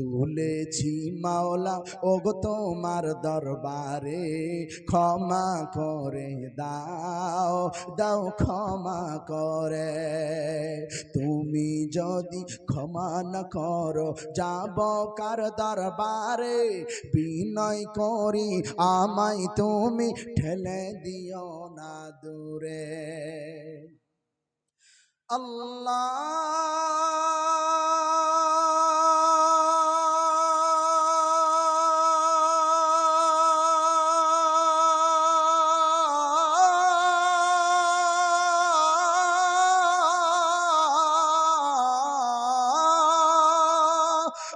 তুলেছি মাওলা, ওগো তোমার দরবারে ক্ষমা করে দাও দাও ক্ষমা করে। তুমি যদি ক্ষমা না করো, যাব কার দরবারে? বিনয় করি, আমায় তুমি ঠেলে দিও না দূরে। আল্লাহ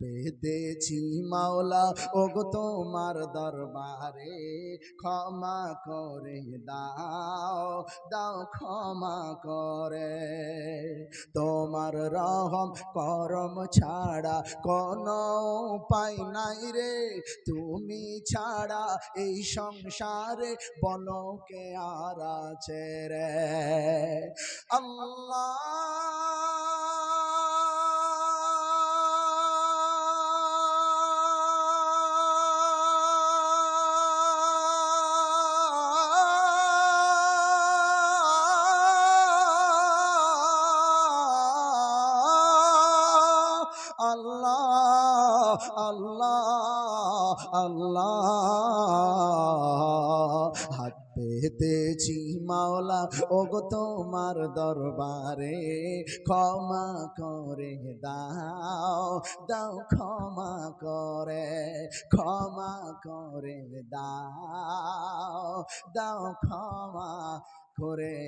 পেতেছি মাওলা, ওগো তোমার দরবারে ক্ষমা করে দাও দাও ক্ষমা করে। তোমার রহম করম ছাড়া কোনো উপায় নাই রে, তুমি ছাড়া এই সংসারে বলো কে আর আছে রে। আল্লাহ আল্লাহ আল্লাহ। হাত পেতেছি মাওলা, ওগো তোমার দরবারে ক্ষমা করে দাও দাও ক্ষমা করে ক্ষমা করে দাও দাও ক্ষমা করে।